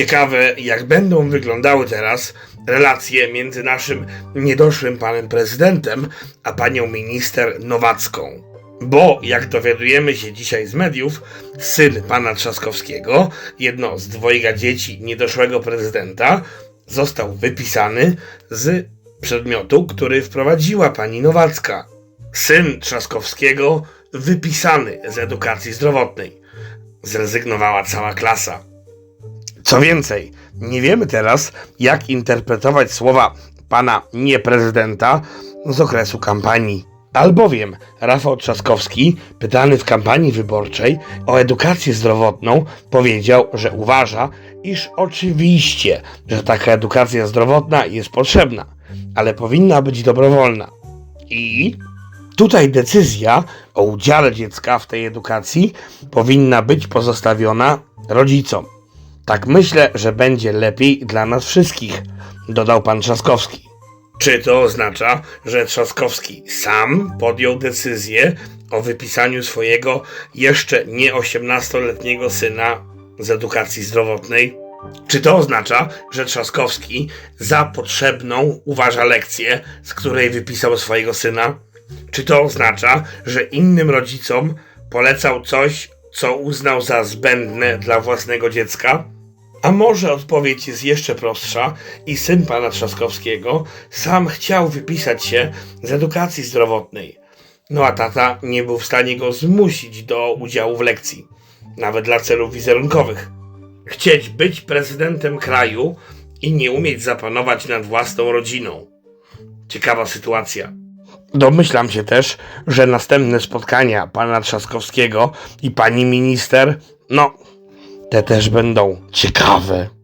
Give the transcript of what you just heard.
Ciekawe, jak będą wyglądały teraz relacje między naszym niedoszłym panem prezydentem a panią minister Nowacką. Bo, jak dowiadujemy się dzisiaj z mediów, syn pana Trzaskowskiego, jedno z dwojga dzieci niedoszłego prezydenta, został wypisany z przedmiotu, który wprowadziła pani Nowacka. Syn Trzaskowskiego wypisany z edukacji zdrowotnej. Zrezygnowała cała klasa. Co więcej, nie wiemy teraz, jak interpretować słowa pana nieprezydenta z okresu kampanii. Albowiem Rafał Trzaskowski, pytany w kampanii wyborczej o edukację zdrowotną, powiedział, że uważa, iż oczywiście, że taka edukacja zdrowotna jest potrzebna, ale powinna być dobrowolna. I Tutaj decyzja o udziale dziecka w tej edukacji powinna być pozostawiona rodzicom. Tak myślę, że będzie lepiej dla nas wszystkich, dodał pan Trzaskowski. Czy to oznacza, że Trzaskowski sam podjął decyzję o wypisaniu swojego jeszcze nie 18-letniego syna z edukacji zdrowotnej? Czy to oznacza, że Trzaskowski za potrzebną uważa lekcję, z której wypisał swojego syna? Czy to oznacza, że innym rodzicom polecał coś, co uznał za zbędne dla własnego dziecka? A może odpowiedź jest jeszcze prostsza i syn pana Trzaskowskiego sam chciał wypisać się z edukacji zdrowotnej. No a tata nie był w stanie go zmusić do udziału w lekcji, nawet dla celów wizerunkowych. Chcieć być prezydentem kraju i nie umieć zapanować nad własną rodziną. Ciekawa sytuacja. Domyślam się też, że następne spotkania pana Trzaskowskiego i pani minister, no, te też będą ciekawe.